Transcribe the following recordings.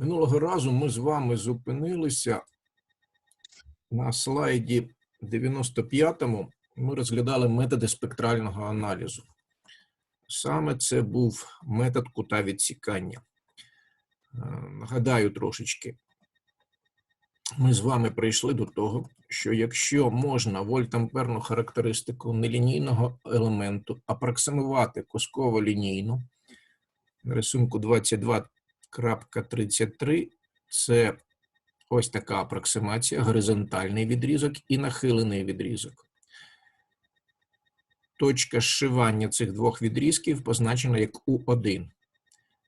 Минулого разу ми з вами зупинилися на слайді 95-му. Ми розглядали методи спектрального аналізу. Саме це був метод кута відсікання. Е, Нагадаю трошечки, ми з вами прийшли до того, що якщо можна вольтамперну характеристику нелінійного елементу апроксимувати кусково лінійно, на рисунку 22.33 це ось така апроксимація, горизонтальний відрізок і нахилений відрізок. Точка зшивання цих двох відрізків позначена як У1.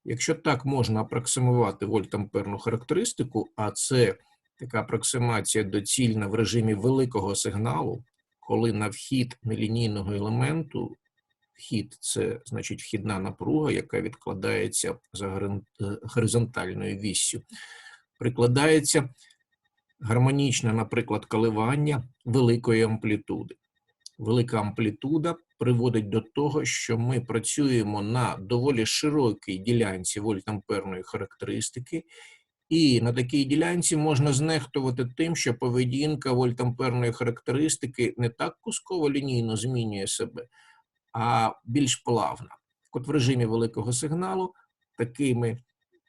Якщо так можна апроксимувати вольтамперну характеристику, а це така апроксимація доцільна в режимі великого сигналу, коли на вхід нелінійного елементу, вхід це значить вхідна напруга, яка відкладається за е, горизонтальною віссю, прикладається гармонічне, наприклад, коливання великої амплітуди. Велика амплітуда приводить до того, що ми працюємо на доволі широкій ділянці вольтамперної характеристики, і на такій ділянці можна знехтувати тим, що поведінка вольтамперної характеристики не так кусково лінійно змінює себе, а більш плавна. От в режимі великого сигналу такими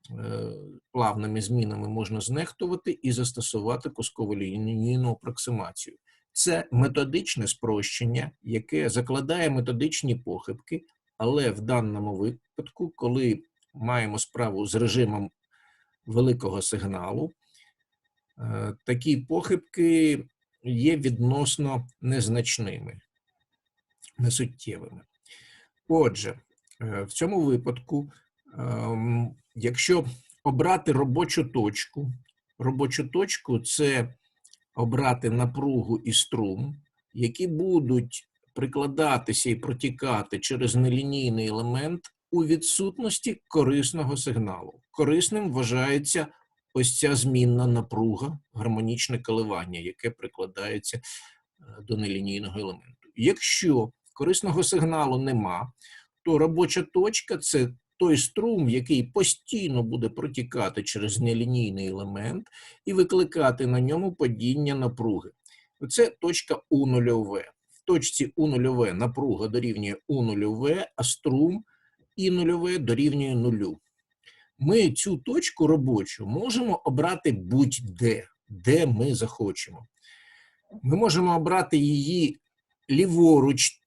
е, плавними змінами можна знехтувати і застосувати кусково лінійну апроксимацію. Це методичне спрощення, яке закладає методичні похибки, але в даному випадку, коли маємо справу з режимом великого сигналу, е, такі похибки є відносно незначними, несуттєвими. Отже, е, в цьому випадку, ем, якщо обрати робочу точку, робочу точку це обрати напругу і струм, які будуть прикладатися і протікати через нелінійний елемент у відсутності корисного сигналу. Корисним вважається ось ця змінна напруга, гармонічне коливання, яке прикладається е, до нелінійного елементу. Якщо корисного сигналу нема, то робоча точка це той струм, який постійно буде протікати через нелінійний елемент і викликати на ньому падіння напруги. Це точка У нульове. В точці У нульове напруга дорівнює У нульове, а струм І нульове дорівнює нулю. Ми цю точку робочу можемо обрати будь-де, де ми захочемо. Ми можемо обрати її ліворуч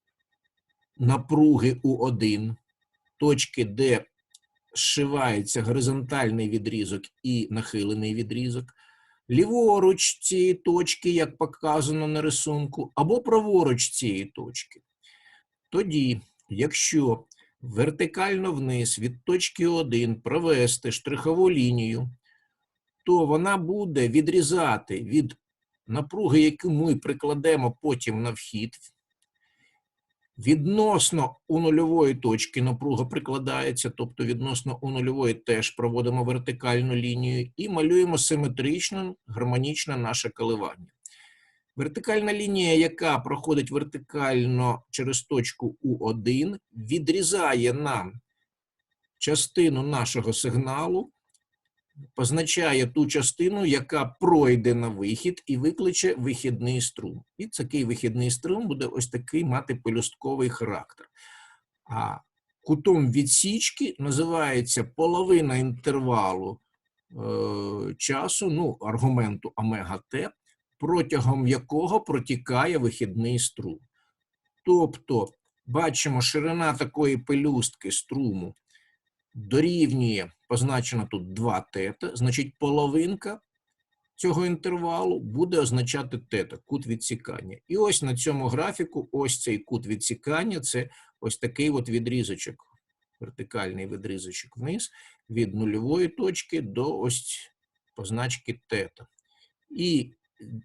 напруги У1, точки, де зшивається горизонтальний відрізок і нахилений відрізок, ліворуч цієї точки, як показано на рисунку, або праворуч цієї точки. Тоді, якщо вертикально вниз від точки 1 провести штрихову лінію, то вона буде відрізати від напруги, яку ми прикладемо потім на вхід, Відносно у нульової точки напруга прикладається, тобто відносно у нульової теж проводимо вертикальну лінію і малюємо симетрично, гармонічне наше коливання. Вертикальна лінія, яка проходить вертикально через точку У1, відрізає нам частину нашого сигналу, позначає ту частину, яка пройде на вихід і викличе вихідний струм. І такий вихідний струм буде ось такий мати пелюстковий характер. А кутом відсічки називається половина інтервалу е, часу, ну, аргументу омега Т, протягом якого протікає вихідний струм. Тобто, бачимо, ширина такої пелюстки струму дорівнює, позначено тут 2 тета, значить половинка цього інтервалу буде означати тета, кут відсікання. І ось на цьому графіку, ось цей кут відсікання, це ось такий от відрізочок, вертикальний відрізочок вниз, від нульової точки до ось позначки тета. І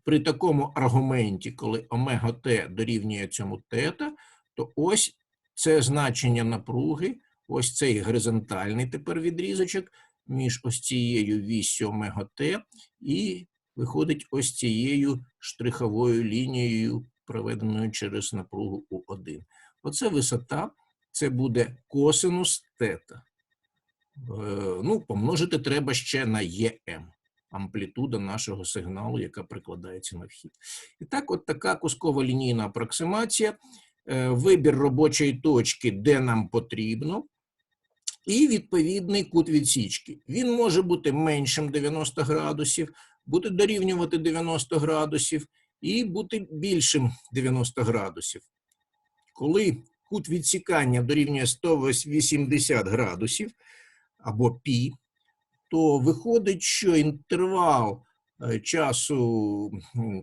при такому аргументі, коли омега Т дорівнює цьому тета, то ось це значення напруги, ось цей горизонтальний тепер відрізочок між ось цією віссю омега Т і виходить ось цією штриховою лінією, проведеною через напругу У1. Оце висота, це буде косинус тета. ну, помножити треба ще на ЄМ, амплітуда нашого сигналу, яка прикладається на вхід. І так, от така кускова лінійна апроксимація, е, вибір робочої точки, де нам потрібно, і відповідний кут відсічки. Він може бути меншим 90 градусів, буде дорівнювати 90 градусів і бути більшим 90 градусів. Коли кут відсікання дорівнює 180 градусів або пі, то виходить, що інтервал е, часу,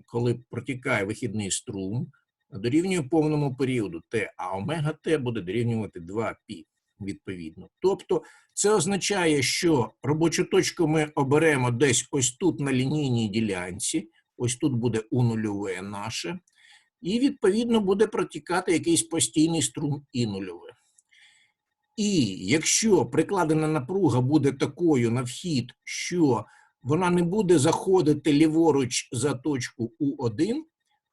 коли протікає вихідний струм, дорівнює повному періоду Т, а омега Т буде дорівнювати 2π відповідно. Тобто це означає, що робочу точку ми оберемо десь ось тут на лінійній ділянці, ось тут буде у нульове наше, і відповідно буде протікати якийсь постійний струм і нульове. І якщо прикладена напруга буде такою на вхід, що вона не буде заходити ліворуч за точку У1,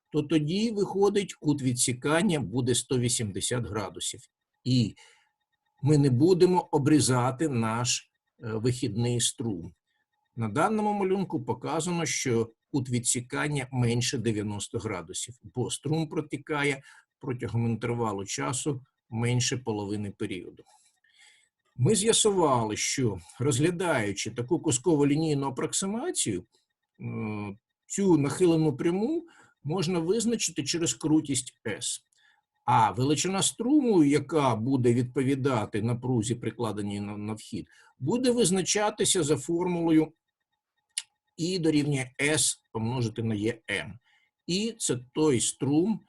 то тоді виходить кут відсікання буде 180 градусів. І ми не будемо обрізати наш е, вихідний струм. На даному малюнку показано, що кут відсікання менше 90 градусів, бо струм протікає протягом інтервалу часу менше половини періоду. Ми з'ясували, що розглядаючи таку кусково лінійну апроксимацію, е, цю нахилену пряму можна визначити через крутість S. А величина струму, яка буде відповідати напрузі, прикладеній на, вхід, буде визначатися за формулою І дорівнює S помножити на EM. І це той струм,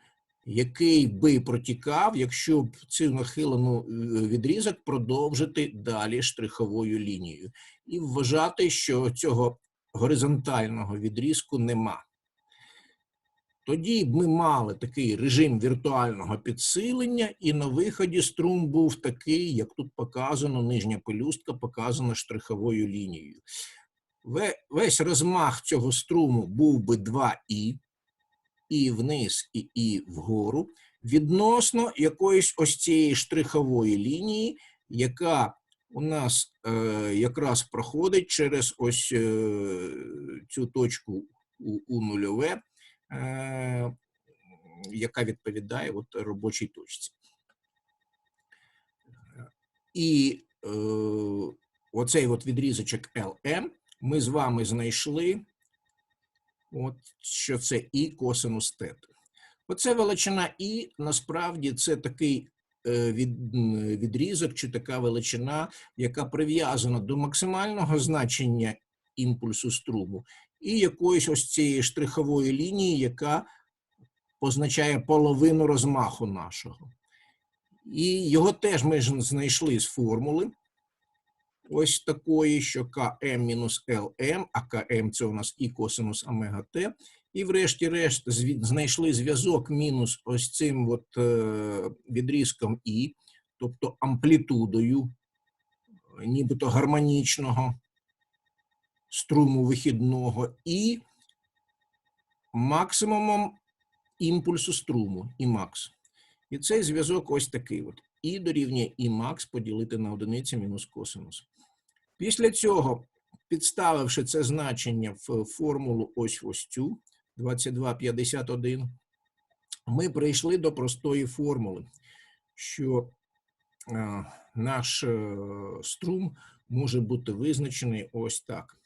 який би протікав, якщо б цю нахилену е, відрізок продовжити далі штриховою лінією. І вважати, що цього горизонтального відрізку нема. Тоді б ми мали такий режим віртуального підсилення, і на виході струм був такий, як тут показано, нижня пелюстка показана штриховою лінією. Весь розмах цього струму був би 2І, і вниз, і і вгору, відносно якоїсь ось цієї штрихової лінії, яка у нас е, якраз проходить через ось е, цю точку у, у нульове, яка відповідає от робочій точці. І е, оцей от відрізочок LM ми з вами знайшли, от, що це і косинус тета. Оце величина І, насправді, це такий е, від, відрізок чи така величина, яка прив'язана до максимального значення імпульсу струму і якоїсь ось цієї штрихової лінії, яка позначає половину розмаху нашого. І його теж ми ж знайшли з формули. Ось такої, що Км мінус ЛМ, а КМ це у нас і косинус омега Т. І врешті-решт знайшли зв'язок мінус ось цим от, е, відрізком І, тобто амплітудою, е, нібито гармонічного струму вихідного, і максимумом імпульсу струму, і макс. І цей зв'язок ось такий. От. І дорівнює і макс поділити на одиницю мінус косинус. Після цього, підставивши це значення в формулу ось ось цю 2251, ми прийшли до простої формули, що е, наш е, струм може бути визначений ось так.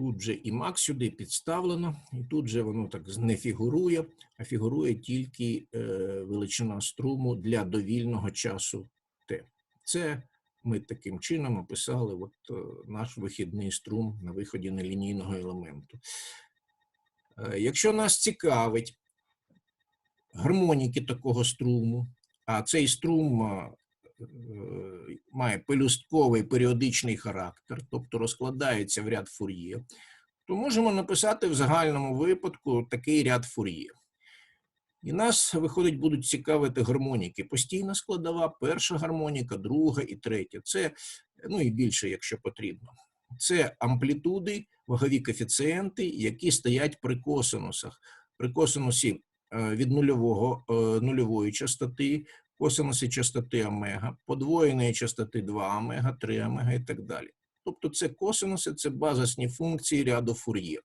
Тут вже і макс сюди підставлено, і тут же воно так не фігурує, а фігурує тільки е, величина струму для довільного часу Т. Це ми таким чином описали от, е, наш вихідний струм на виході нелінійного елементу. Е, Якщо нас цікавить гармоніки такого струму, а цей струм має пелюстковий періодичний характер, тобто розкладається в ряд фур'є, то можемо написати в загальному випадку такий ряд фур'є. І нас, виходить, будуть цікавити гармоніки. Постійна складова, перша гармоніка, друга і третя. Це, ну і більше, якщо потрібно. Це амплітуди, вагові коефіцієнти, які стоять при косинусах. При косинусі е, від нульового, е, нульової частоти, косинуси частоти омега, подвоєної частоти 2 омега, 3 омега і так далі. Тобто це косинуси, це базисні функції ряду Фур'є.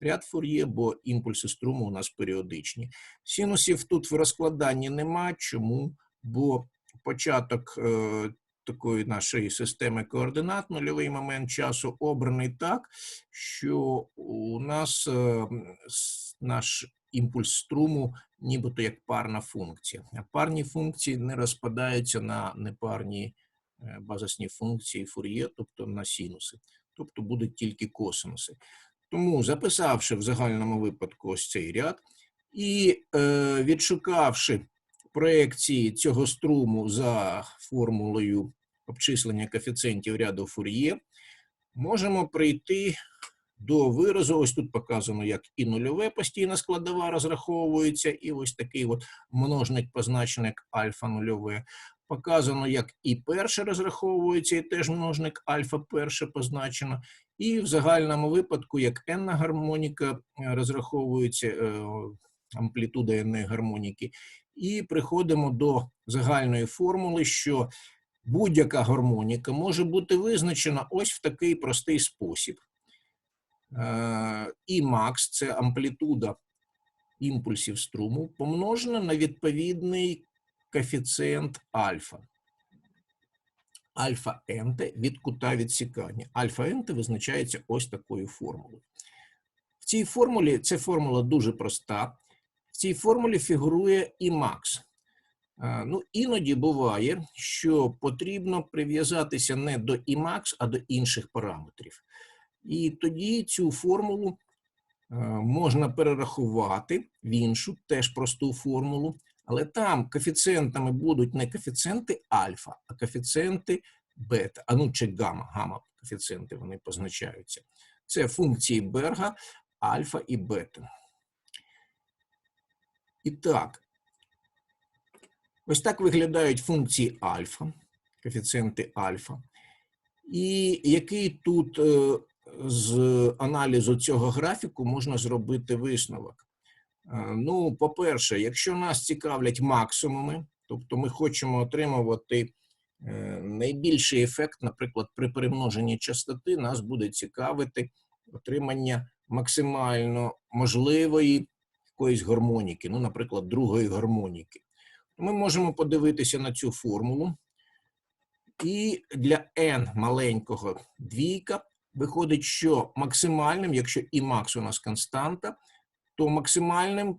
Ряд Фур'є, бо імпульси струму у нас періодичні. Синусів тут в розкладанні нема. Чому? Бо початок е, такої нашої системи координат, нульовий момент часу обраний так, що у нас е, наш імпульс струму нібито як парна функція. А парні функції не розпадаються на непарні е, базисні функції Фур'є, тобто на синуси. Тобто будуть тільки косинуси. Тому, записавши в загальному випадку ось цей ряд і е, відшукавши проекції цього струму за формулою обчислення коефіцієнтів ряду Фур'є, можемо прийти до виразу. Ось тут показано, як і нульове постійна складова розраховується, і ось такий от множник позначений як альфа нульове. Показано, як і перше розраховується, і теж множник альфа перше позначено. І в загальному випадку, як n гармоніка е, розраховується е, амплітуда n гармоніки, і приходимо до загальної формули, що будь-яка гармоніка може бути визначена ось в такий простий спосіб. Е, І макс це амплітуда імпульсів струму, помножена на відповідний коефіцієнт альфа. Альфа енте від кута відсікання. Альфа енте визначається ось такою формулою. В цій формулі ця формула дуже проста. В цій формулі фігурує і макс. Е, Ну, іноді буває, що потрібно прив'язатися не до Імакс, а до інших параметрів. І тоді цю формулу е, можна перерахувати в іншу, теж просту формулу, але там коефіцієнтами будуть не коефіцієнти альфа, а коефіцієнти бета, а ну чи гамма, гамма коефіцієнти вони позначаються. Це функції Берга, альфа і бета. І так, ось так виглядають функції альфа, коефіцієнти альфа. І який тут е, з аналізу цього графіку можна зробити висновок? Е, Ну, по-перше, якщо нас цікавлять максимуми, тобто ми хочемо отримувати е, найбільший ефект, наприклад, при перемноженні частоти, нас буде цікавити отримання максимально можливої якоїсь гармоніки, ну, наприклад, другої гармоніки. Ми можемо подивитися на цю формулу. І для n маленького двійка виходить, що максимальним, якщо і макс у нас константа, то максимальним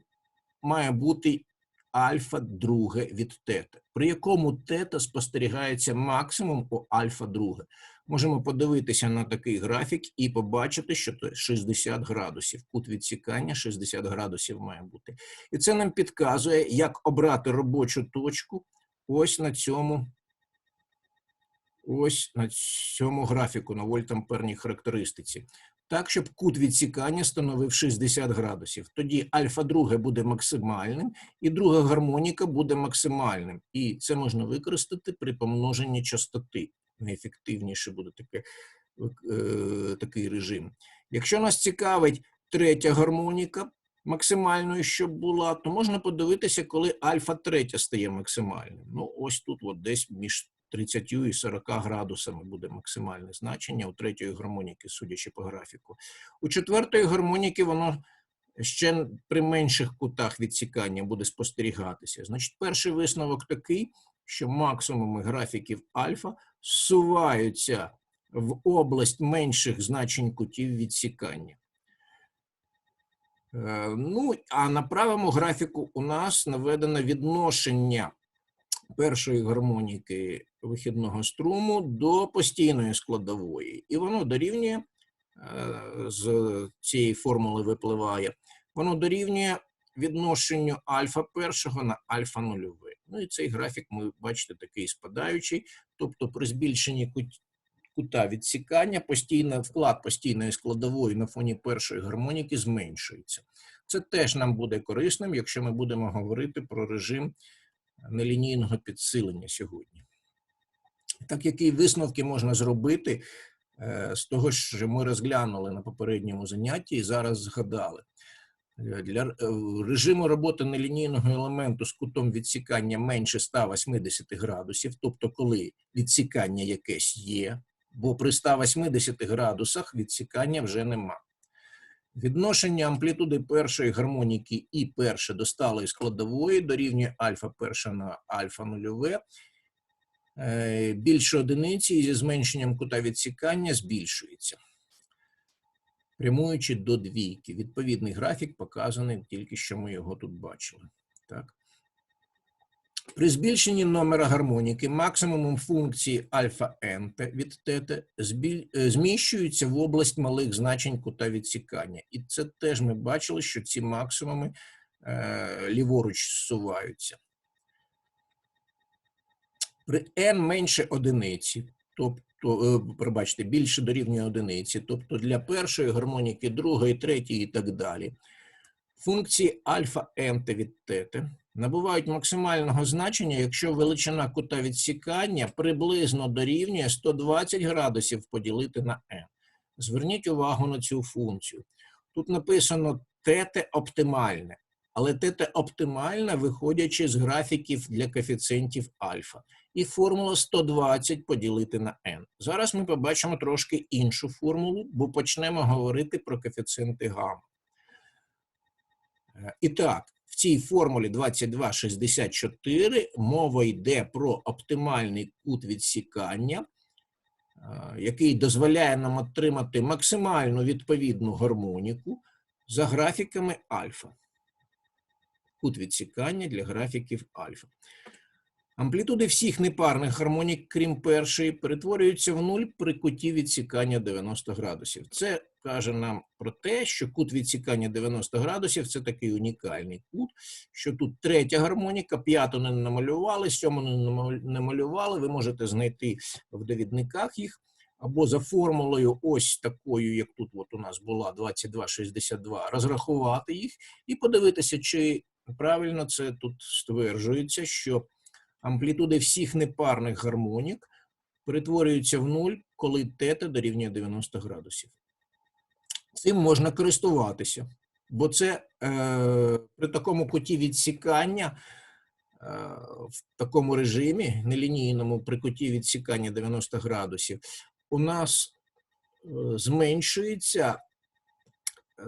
має бути альфа друге від тета, при якому тета спостерігається максимум у альфа друге. Можемо подивитися на такий графік і побачити, що це 60 градусів. Кут відсікання 60 градусів має бути. І це нам підказує, як обрати робочу точку ось на цьому ось на цьому графіку на вольтамперній характеристиці. Так, щоб кут відсікання становив 60 градусів. Тоді альфа друге буде максимальним, і друга гармоніка буде максимальним. І це можна використати при помноженні частоти. Найефективніше буде таке, е, такий режим. Якщо нас цікавить третя гармоніка, максимальною, щоб була, то можна подивитися, коли альфа третя стає максимальним. Ну, ось тут, от десь між 30 і 40 градусами буде максимальне значення у третьої гармоніки, судячи по графіку. У четвертої гармоніки воно ще при менших кутах відсікання буде спостерігатися. Значить, перший висновок такий, що максимуми графіків альфа зсуваються в область менших значень кутів відсікання. Е, Ну, а на правому графіку у нас наведено відношення першої гармоніки вихідного струму до постійної складової. І воно дорівнює, е, з цієї формули випливає, воно дорівнює відношенню альфа першого на альфа нульове. Ну і цей графік, ми бачите, такий спадаючий, тобто при збільшенні кута відсікання постійна, вклад постійної складової на фоні першої гармоніки зменшується. Це теж нам буде корисним, якщо ми будемо говорити про режим нелінійного підсилення сьогодні. Так, які висновки можна зробити е, з того, що ми розглянули на попередньому занятті і зараз згадали? Е, Для е, режиму роботи нелінійного елементу з кутом відсікання менше 180 градусів, тобто коли відсікання якесь є, бо при 180 градусах відсікання вже нема. Відношення амплітуди першої гармоніки і перше до сталої складової дорівнює альфа перша на альфа нульове. Е, Більше одиниці і зі зменшенням кута відсікання збільшується прямуючи до двійки. Відповідний графік показаний, тільки що ми його тут бачили. Так. При збільшенні номера гармоніки максимумом функції альфа ент від тета зміщується в область малих значень кута відсікання. І це теж ми бачили, що ці максимуми е, ліворуч зсуваються. При n менше одиниці, тобто, е, пробачте, більше дорівнює одиниці, тобто для першої гармоніки, другої, третьої і так далі, функції альфа ент від тета набувають максимального значення, якщо величина кута відсікання приблизно дорівнює 120 градусів поділити на n. Зверніть увагу на цю функцію. Тут написано тете оптимальне, але тете оптимальне, виходячи з графіків для коефіцієнтів альфа. І формула 120 поділити на n. Зараз ми побачимо трошки іншу формулу, бо почнемо говорити про коефіцієнти гамма. Е, І так, в цій формулі 2264 мова йде про оптимальний кут відсікання, е, який дозволяє нам отримати максимальну відповідну гармоніку за графіками альфа. Кут відсікання для графіків альфа. Амплітуди всіх непарних гармонік, крім першої, перетворюються в нуль при куті відсікання 90 градусів. Це каже нам про те, що кут відсікання 90 градусів це такий унікальний кут, що тут третя гармоніка, п'яту не намалювали, сьому не малювали. Ви можете знайти в довідниках їх. Або за формулою, ось такою, як тут от у нас була 2262, розрахувати їх і подивитися, чи правильно це тут стверджується, що амплітуди всіх непарних гармонік перетворюються в нуль, коли тета дорівнює 90 градусів. Цим можна користуватися, бо це е, при такому куті відсікання е, в такому режимі, нелінійному при куті відсікання 90 градусів, у нас е, зменшується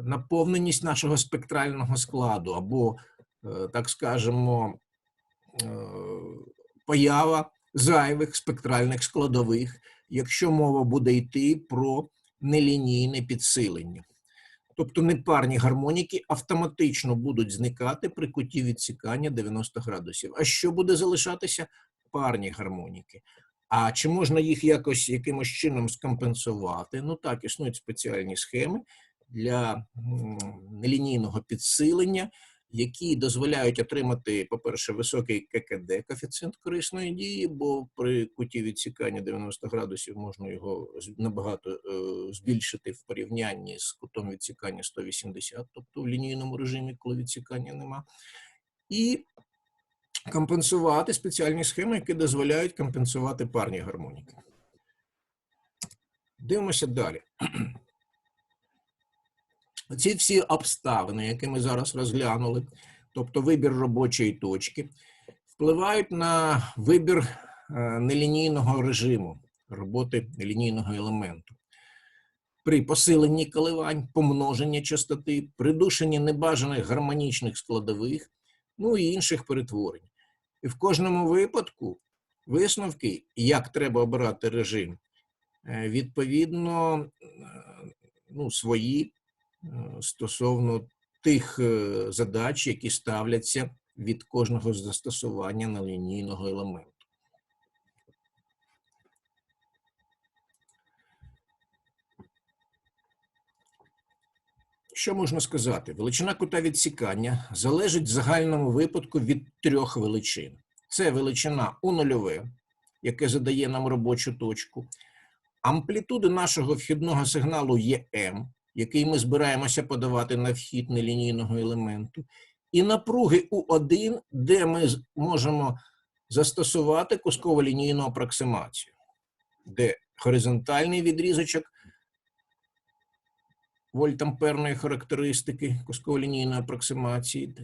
наповненість нашого спектрального складу, або, е, так скажемо, поява зайвих спектральних складових, якщо мова буде йти про нелінійне підсилення. Тобто непарні гармоніки автоматично будуть зникати при куті відсікання 90 градусів. А що буде залишатися? Парні гармоніки. А чи можна їх якось якимось чином скомпенсувати? Ну так, існують спеціальні схеми для нелінійного підсилення, які дозволяють отримати, по-перше, високий ККД, коефіцієнт корисної дії, бо при куті відсікання 90 градусів можна його набагато е, збільшити в порівнянні з кутом відсікання 180, тобто в лінійному режимі, коли відсікання нема. І компенсувати спеціальні схеми, які дозволяють компенсувати парні гармоніки. Дивимося далі. Ці всі обставини, які ми зараз розглянули, тобто вибір робочої точки, впливають на вибір е, нелінійного режиму роботи нелінійного елементу. При посиленні коливань, помноженні частоти, придушенні небажаних гармонічних складових, ну і інших перетворень. І в кожному випадку висновки, як треба обирати режим, е, відповідно е, ну, свої стосовно тих е, задач, які ставляться від кожного застосування нелінійного елементу. Що можна сказати? Величина кута відсікання залежить в загальному випадку від трьох величин. Це величина у нульове, яке задає нам робочу точку, амплітуди нашого вхідного сигналу є М, який ми збираємося подавати на вхід нелінійного елементу, і напруги У1, де ми можемо застосувати кусково-лінійну апроксимацію, де горизонтальний відрізочок вольтамперної характеристики кусково-лінійної апроксимації.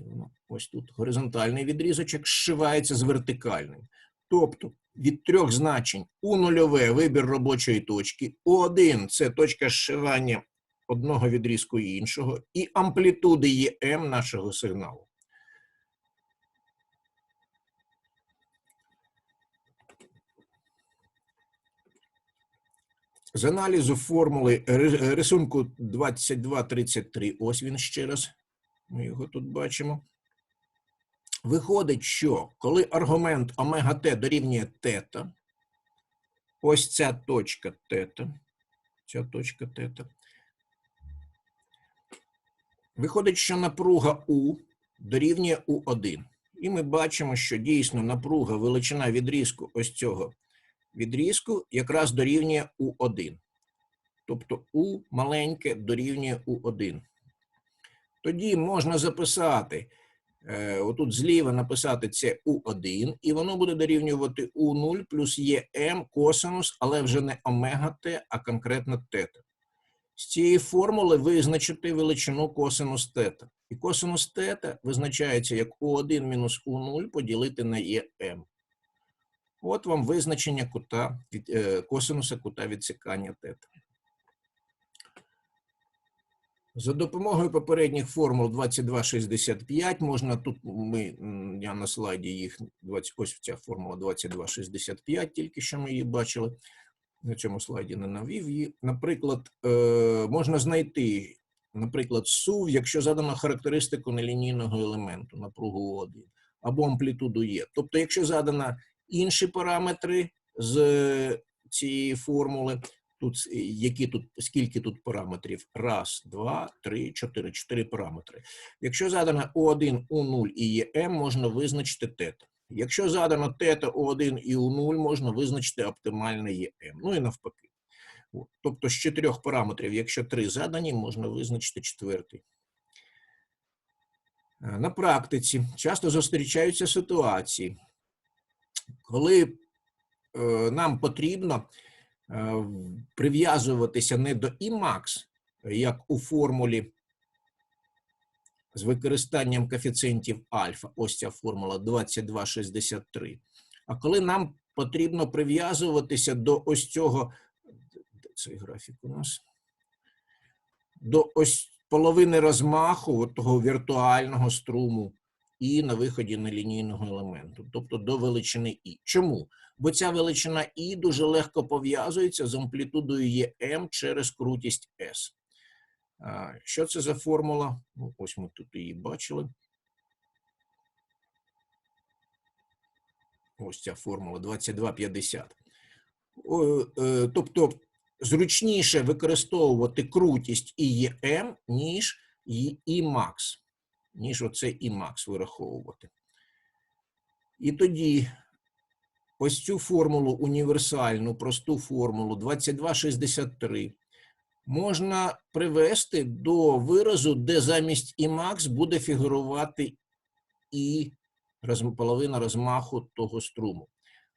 Ось тут горизонтальний відрізочок зшивається з вертикальним. Тобто від трьох значень у нульове вибір робочої точки, У1 це точка зшивання одного відрізку і іншого, і амплітуди є М нашого сигналу. З аналізу формули рисунку 2233, ось він ще раз, ми його тут бачимо. Виходить, що коли аргумент омега Т дорівнює тета, ось ця точка тета, ця точка тета, виходить, що напруга У дорівнює У1. І ми бачимо, що дійсно напруга, величина відрізку ось цього відрізку якраз дорівнює У1. Тобто У маленьке дорівнює У1. Тоді можна записати, е, отут зліва написати це У1, і воно буде дорівнювати У0 плюс ЄМ косинус, але вже не омега Т, а конкретно тета. З цієї формули визначити величину косинус тета. І косинус тета визначається як У1 мінус У0 поділити на ЄМ. От вам визначення кута е, косинуса кута відсікання тета. За допомогою попередніх формул 2265 можна тут ми я на слайді їх 20, ось ця формула 2265, тільки що ми її бачили. На цьому слайді не навів її. Наприклад, е, можна знайти, наприклад, сув, якщо задано характеристику нелінійного елементу, напругу 1 або амплітуду Є. Тобто, якщо задано інші параметри з е, цієї формули, тут які тут, скільки тут параметрів? Раз, два, три, чотири, чотири параметри. Якщо задано У1, У0 і ЄМ, можна визначити тета. Якщо задано тета У1 і У0, можна визначити оптимальне ЄМ. Ну і навпаки. Тобто з чотирьох параметрів, якщо три задані, можна визначити четвертий. Е, На практиці часто зустрічаються ситуації, коли е, нам потрібно е, прив'язуватися не до Імакс, як у формулі з використанням коефіцієнтів альфа, ось ця формула 2263. А коли нам потрібно прив'язуватися до ось цього, де цей графік у нас? До ось половини розмаху того віртуального струму і на виході нелінійного елементу, тобто до величини І. Чому? Бо ця величина І дуже легко пов'язується з амплітудою ЄМ через крутість С. Що це за формула? Ну, ось ми тут її бачили. Ось ця формула 2250. Е, Тобто зручніше використовувати крутість ІЄМ, ніж І- Імакс, ніж оце Імакс вираховувати. І тоді ось цю формулу універсальну, просту формулу 2263 можна привести до виразу, де замість Імакс буде фігурувати і половина розмаху того струму.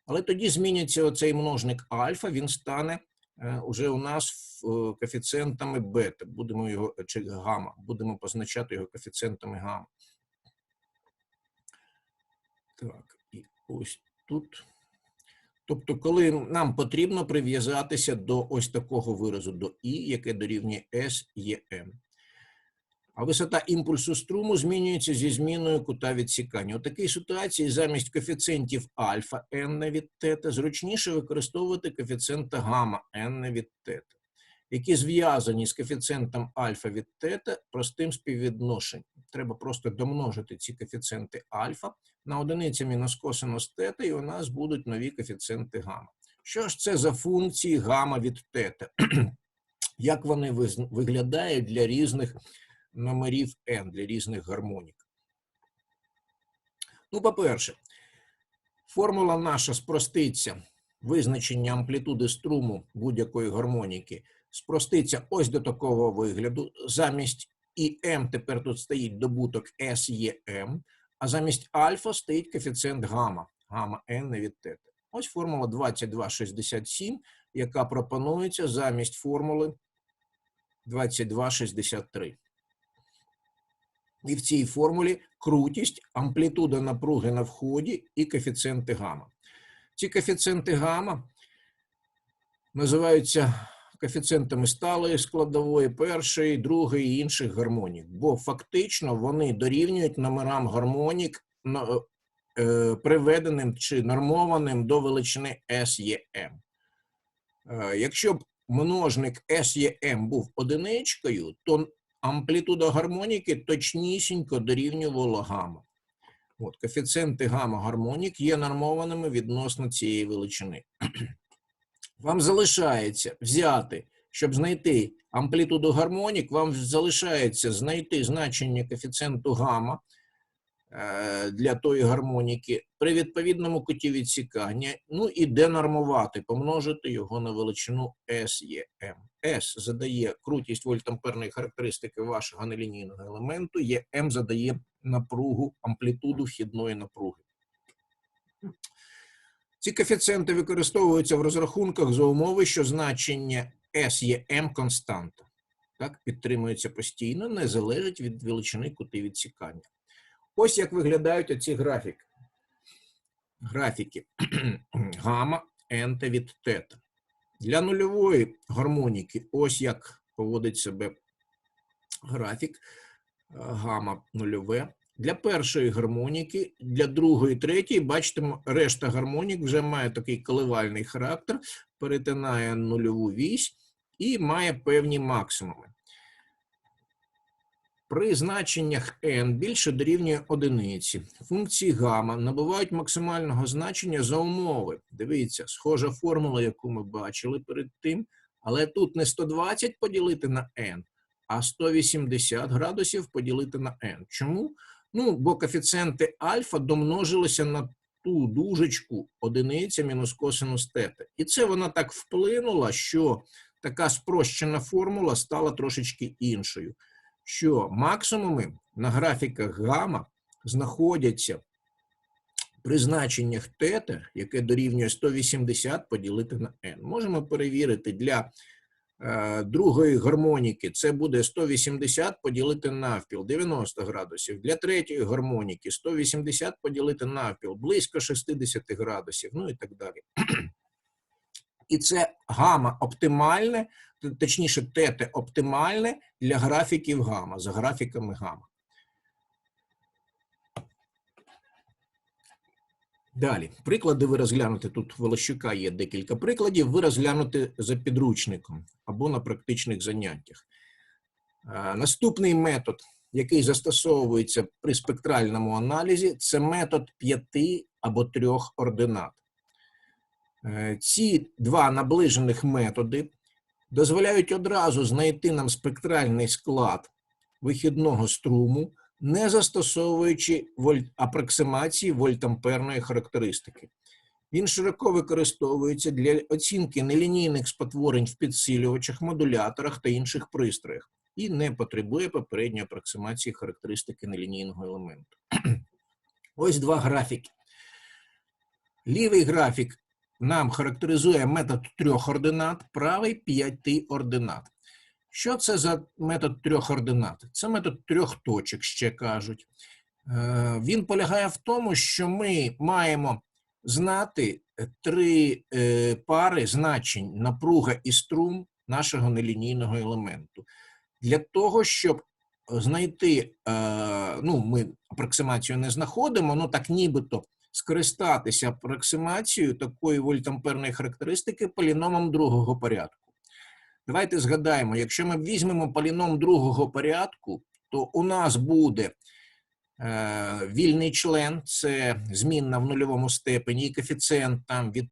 Але тоді зміниться оцей множник альфа, він стане е, уже у нас е, коефіцієнтами бета. Будемо його чи гамма, будемо позначати його коефіцієнтами гамма. Так, і ось тут. Тобто, коли нам потрібно прив'язатися до ось такого виразу, до І, яке дорівнює S є M. А висота імпульсу струму змінюється зі зміною кута відсікання. У такій ситуації замість коефіцієнтів альфа n від тета зручніше використовувати коефіцієнта гамма n від тета, які зв'язані з коефіцієнтом альфа від тета простим співвідношенням. Треба просто домножити ці коефіцієнти альфа на одиниця мінус косинус тета, і у нас будуть нові коефіцієнти гамма. Що ж це за функції гамма від тета? Як вони виглядають для різних номерів n, для різних гармонік? Ну, по-перше, формула наша спроститься визначення амплітуди струму будь-якої гармоніки спроститься ось до такого вигляду. Замість ІМ тепер тут стоїть добуток SEM, а замість альфа стоїть коефіцієнт гамма, гамма n від тета. Ось формула 2267, яка пропонується замість формули 2263. І в цій формулі крутість, амплітуда напруги на вході і коефіцієнти гама. Ці коефіцієнти гама називаються коефіцієнтами сталої складової, першої, другої і інших гармонік, бо фактично вони дорівнюють номерам гармонік, е, приведеним чи нормованим до величини SEM. Е, Якщо б множник SEM був одиничкою, то амплітуда гармоніки точнісінько дорівнювала гамма. От, коефіцієнти гамма гармонік є нормованими відносно цієї величини. Вам залишається взяти, щоб знайти амплітуду гармонік, вам залишається знайти значення коефіцієнту гамма е, для тої гармоніки при відповідному куті відсікання, ну і денормувати, помножити його на величину SEM. S задає крутість вольтамперної характеристики вашого нелінійного елементу, EM задає напругу, амплітуду вхідної напруги. Ці коефіцієнти використовуються в розрахунках за умови, що значення SEM константа. Так, підтримується постійно, не залежить від величини кути відсікання. Ось як виглядають оці графіки. Графіки гама, ента від тета. Для нульової гармоніки, ось як поводить себе графік е, гама нульове. Для першої гармоніки, для другої, третьої, бачите, решта гармонік вже має такий коливальний характер, перетинає нульову вісь і має певні максимуми. При значеннях n більше дорівнює одиниці. Функції гамма набувають максимального значення за умови. Дивіться, схожа формула, яку ми бачили перед тим, але тут не 120 поділити на n, а 180 градусів поділити на n. Чому? Ну, бо коефіцієнти альфа домножилися на ту дужечку одиниця мінус косинус тета. І це вона так вплинула, що така спрощена формула стала трошечки іншою. Що максимуми на графіках гамма знаходяться при значеннях тета, яке дорівнює 180 поділити на n. Можемо перевірити для другої гармоніки це буде 180 поділити навпіл 90 градусів. Для третьої гармоніки 180 поділити навпіл близько 60 градусів, ну і так далі. І це гама оптимальне, точніше, тете оптимальне для графіків гама, за графіками гама. Далі, приклади ви розглянути. Тут Волощука є декілька прикладів. Ви розглянути за підручником або на практичних заняттях. Наступний метод, який застосовується при спектральному аналізі, це метод п'яти або трьох ординат. Е, Ці два наближених методи дозволяють одразу знайти нам спектральний склад вихідного струму, не застосовуючи воль- апроксимації вольтамперної характеристики. Він широко використовується для оцінки нелінійних спотворень в підсилювачах, модуляторах та інших пристроях і не потребує попередньої апроксимації характеристики нелінійного елементу. Ось два графіки. Лівий графік нам характеризує метод трьох ординат, правий п'яти ординат. Що це за метод трьох ординат? Це метод трьох точок, ще кажуть. Е, Він полягає в тому, що ми маємо знати три е, пари значень напруга і струм нашого нелінійного елементу. Для того, щоб знайти, е, ну, ми апроксимацію не знаходимо, ну так нібито скористатися апроксимацією такої вольтамперної характеристики поліномом другого порядку. Давайте згадаємо, якщо ми візьмемо поліном другого порядку, то у нас буде е, вільний член, це змінна в нульовому степені, і коефіцієнт там від